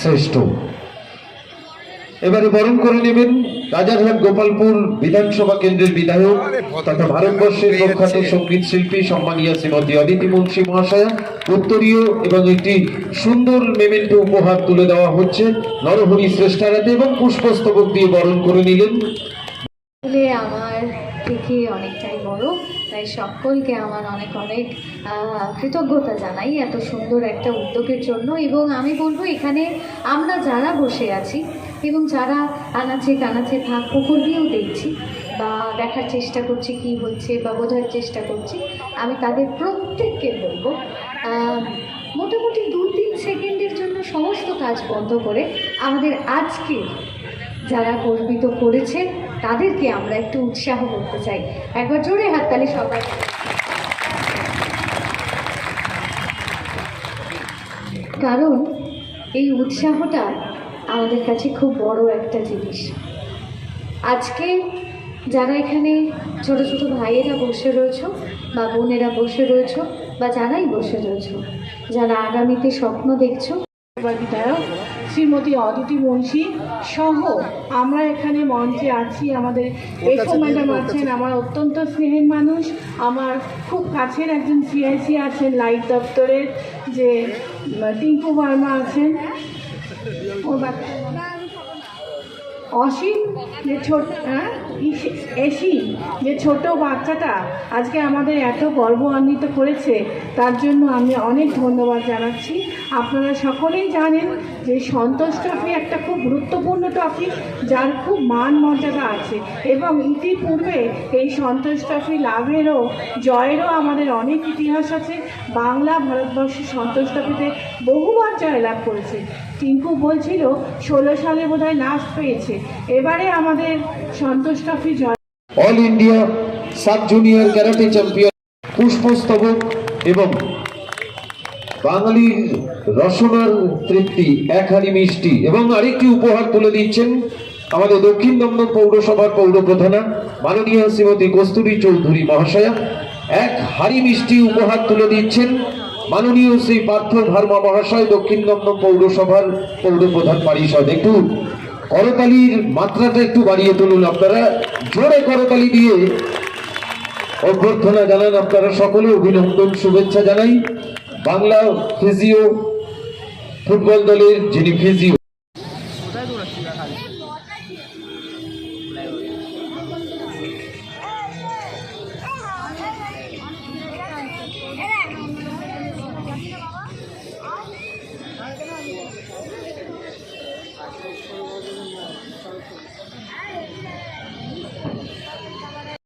শ্রেষ্ঠ। এবারে বরণ করে নেবেন রাজারহাট গোপালপুর বিধানসভা কেন্দ্রের বিধায়ক তথা ভারতবর্ষের প্রখ্যাত সংগীত শিল্পী সম্মানীয় শ্রীমতী অদিতি মুন্সী মহাশয়া। উত্তরীয় এবং একটি সুন্দর মেমেন্টো উপহার তুলে দেওয়া হচ্ছে নরহরি শ্রেষ্ঠারাতে এবং পুষ্পস্তবক দিয়ে বরণ করে নিলেন। আমার থেকে অনেকটাই বড় তাই সকলকে আমার অনেক অনেক কৃতজ্ঞতা জানাই এত সুন্দর একটা উদ্যোগের জন্য। এবং আমি বলব, এখানে আমরা যারা বসে আছি এবং যারা আনাচে কানাচে ভাগ পুকুর দিয়েও দেখছি বা দেখার চেষ্টা করছি কি হচ্ছে বা বোঝার চেষ্টা করছি, আমি তাদের প্রত্যেককে বলব মোটামুটি দু তিন সেকেন্ডের জন্য সমস্ত কাজ বন্ধ করে আমাদের আজকে যারা গর্বিত করেছে তাদেরকে আমরা একটু উৎসাহ করতে চাই। একবার জোরে হাততালি সবাই। কারণ এই উৎসাহটা আমাদের কাছে খুব বড় একটা জিনিস। আজকে যারা এখানে ছোট ছোট ভাইয়েরা বসে রয়েছো বা বোনেরা বসে রয়েছো বা যারাই বসে রয়েছো, যারা আগামীতে স্বপ্ন দেখছ বিধায়ক শ্রীমতী অদিতি মুন্সি সহ আমরা এখানে মঞ্চে আছি। আমাদের এসো ম্যাডাম আছেন আমার অত্যন্ত স্নেহের মানুষ। আমার খুব কাছের একজন সিআইসি আছেন লাইট দপ্তরের যে টিঙ্কু বর্মা আছেন। ও অসীম যে ছোট হ্যাঁ? এসি, যে ছোট বাচ্চাটা আজকে আমাদের এত গর্বান্বিত করেছে, তার জন্য আমি অনেক ধন্যবাদ জানাচ্ছি। আপনারা সকলেই জানেন যে সন্তোষ ট্রফি একটা খুব গুরুত্বপূর্ণ ট্রফি, যার খুব মান মর্যাদা আছে। এবং ইতিপূর্বে এই সন্তোষ ট্রফি লাভেরও, জয়েরও আমাদের অনেক ইতিহাস আছে। বাংলা ভারতবর্ষের সন্তোষ ট্রফিতে বহুবার জয় লাভ করেছে। টিঙ্কু বলছিল, ষোলো সালে বোধহয় লাস্ট পেয়েছে। এবারে আমাদের সন্তোষ ট্রফি জয়। All India sub junior karate champion পুষ্পস্তবক এবং বাঙালির রসনার তৃপ্তি, এক হাড়ি মিষ্টি এবং আরেকটি উপহার তুলে দিচ্ছেন আমাদের দক্ষিণ দমদম পৌরসভার পৌর প্রধানা মাননীয় শ্রীমতী কস্তুরী চৌধুরী মহাশয়া। এক হাড়ি মিষ্টি উপহার তুলে দিচ্ছেন মাননীয় শ্রী পার্থ ভার্মা মহাশয় দক্ষিণ দমদম পৌরসভার পৌর প্রধান পরিষদ। একটু করতালির মাত্রাটা একটু বাড়িয়ে তুলুন আপনারা। জোরে করতালি দিয়ে অভ্যর্থনা জানান আপনারা সকলে। অভিনন্দন, শুভেচ্ছা জানাই। বাংলা ফিজিও ফুটবল দলের যিনি ফিজিও